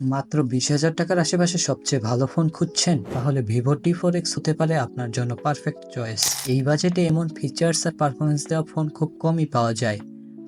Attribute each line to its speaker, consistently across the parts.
Speaker 1: মাত্র বিশ হাজার টাকার আশেপাশে সবচেয়ে ভালো ফোন খুঁজছেন, তাহলে ভিভো টি ফোর এক্স হতে পারে আপনার জন্য পারফেক্ট চয়েস এই বাজেটে এমন ফিচার্স আর পারফরমেন্স দেওয়া ফোন খুব কমই পাওয়া যায়।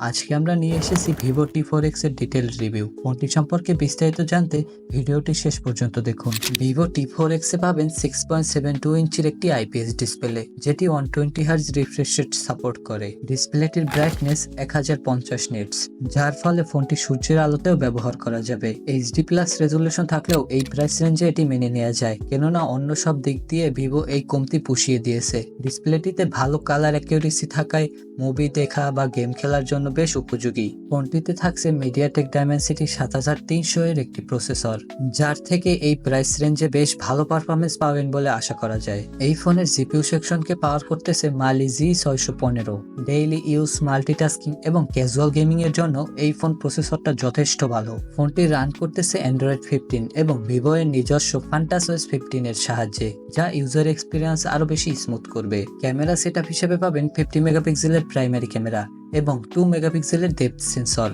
Speaker 1: আজকে আমরা নিয়ে এসেছি ভিভো টি ফোর এক্সের ডিটেল রিভিউ ফোনটি সম্পর্কে বিস্তারিত জানতে ভিডিওটি শেষ পর্যন্ত দেখুন। ভিভো টি ফোর এক্স এ পাবেন সিক্স পয়েন্ট সেভেন টু ইঞ্চির একটি আইপিএস ডিসপ্লে যেটি one twenty hertz refresh rate support করে। ডিসপ্লেটির ব্রাইটনেস এক হাজার পঞ্চাশ নিটস যার ফলে ফোনটি সূর্যের আলোতেও ব্যবহার করা যাবে। এইচডি প্লাস রেজুলেশন থাকলেও এই প্রাইস রেঞ্জে এটি মেনে নেওয়া যায়, কেননা অন্য সব দিক দিয়ে ভিভো এই কমতি পুষিয়ে দিয়েছে। ডিসপ্লেটিতে ভালো কালার অ্যাকিউরেসি থাকায় মুভি দেখা বা গেম খেলার জন্য বেশ উপযোগী। ফোনটিতে থাকছে মিডিয়াটেক ডায়মেনসিটি সাত হাজার তিনশো এর একটি প্রসেসর, যার থেকে এই প্রাইস রেঞ্জে বেশ ভালো পারফরমেন্স পাবেন বলে আশা করা যায়। এই ফোনের জিপিইউ সেকশনকে পাওয়ার করতেছে মালি জি ছয়শো পনেরো। ডেইলি ইউজ মাল্টিটাস্কিং এবং ক্যাজুয়াল গেমিং এর জন্য এই ফোন প্রসেসরটা যথেষ্ট ভালো। ফোনটি রান করতেছে অ্যান্ড্রয়েড ফিফটিন এবং ভিভো এর নিজস্ব ফান্টাস ওয়েস ফিফটিন এর সাহায্যে, যা ইউজার এক্সপিরিয়েন্স আরও বেশি স্মুথ করবে। ক্যামেরা সেটআপ হিসেবে পাবেন ফিফটি মেগাপিক্সেলের প্রাইমারি ক্যামেরা এবং টু মেগাপিক্সেলের ডেপথ সেন্সর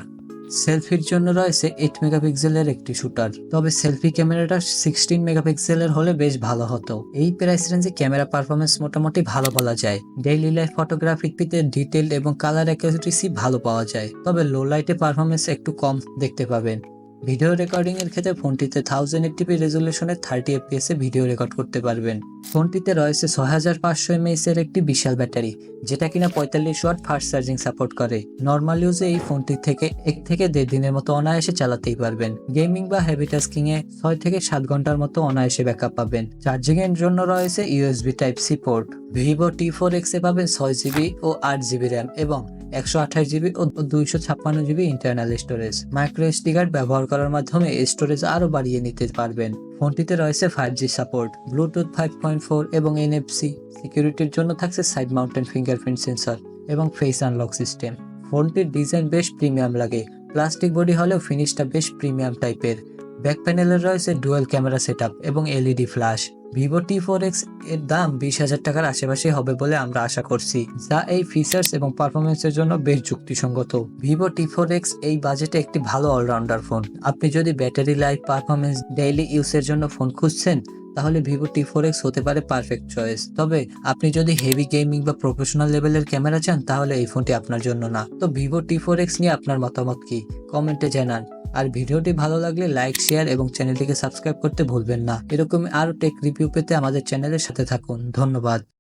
Speaker 1: সেলফির জন্য রয়েছে এইট মেগাপিক্সেলের একটি শুটার তবে সেলফি ক্যামেরাটা সিক্সটিন মেগাপিক্সেলের হলে বেশ ভালো হতো। এই প্রাইস রেঞ্জে ক্যামেরা পারফরমেন্স মোটামুটি ভালো বলা যায়। ডেইলি লাইফ ফটোগ্রাফিতে ডিটেল এবং কালার অ্যাকুরেসি ভালো পাওয়া যায়। তবে লো লাইটে পারফরমেন্স একটু কম দেখতে পাবেন। ভিডিও রেকর্ডিং এর ক্ষেত্রে ফোনটিতে থাউজেন্ড এইটিপি রেজুলেশনের থার্টি এফপিএস ভিডিও রেকর্ড করতে পারবেন। ফোনটিতে রয়েছে ছয় হাজার পাঁচশো এমএএস এর একটি বিশাল ব্যাটারি, যেটা কিনা পঁয়তাল্লিশ ওয়াট ফাস্ট চার্জিং সাপোর্ট করে। নর্মাল ইউজে এই ফোনটি থেকে এক থেকে দেড় দিনের মতো অনায়াসে চালাতেই পারবেন। গেমিং বা হেভি টাস্কিং এ ছয় থেকে সাত ঘণ্টার মতো অনায়াসে ব্যাকআপ পাবেন। চার্জিং এর জন্য রয়েছে USB type C port Vivo T four X এ পাবেন ছয় জিবি ও আট জিবি র্যাম এবং একশো আঠাশ জিবি ও দুইশো ছাপ্পান্ন GB internal storage micro SD card ব্যবহার করার মাধ্যমে স্টোরেজ আরও বাড়িয়ে নিতে পারবেন। ফোনটিতে রয়েছে five G support Bluetooth five point four এবং এনএফসি সিকিউরিটির জন্য থাকছে সাইড মাউন্টেন ফিঙ্গারপ্রিন্ট সেন্সর এবং ফেস আনলক সিস্টেম ফোনটির ডিজাইন বেশ প্রিমিয়াম লাগে। প্লাস্টিক বডি হলেও ফিনিশটা বেশ প্রিমিয়াম টাইপের ব্যাক প্যানেলে রয়েছে ডুয়েল ক্যামেরা সেটআপ এবং LED flash Vivo T four এক্সের দাম বিশ হাজার টাকার আশেপাশে হবে বলে আমরা আশা করছি, যা এই ফিচার্স এবং পারফরমেন্সের জন্য বেশ যুক্তিসঙ্গত। ভিভো টি ফোর এক্স এই বাজেটে একটি ভালো অলরাউন্ডার ফোন আপনি যদি ব্যাটারি লাইফ পারফরমেন্স ডেইলি ইউজের জন্য ফোন খুঁজছেন, তাহলে ভিভো টি ফোর এক্স হতে পারে পারফেক্ট চয়েস তবে আপনি যদি হেভি গেমিং বা প্রফেশনাল লেভেলের ক্যামেরা চান, তাহলে এই ফোনটি আপনার জন্য না। তো ভিভো টি ফোর এক্স নিয়ে আপনার মতামত কি? কমেন্টে জানান। আর ভিডিওটি ভালো লাগলে লাইক শেয়ার এবং চ্যানেলটিকে সাবস্ক্রাইব করতে ভুলবেন না। এরকম আরও টেক রিভিউ পেতে আমাদের চ্যানেলের সাথে থাকুন। ধন্যবাদ।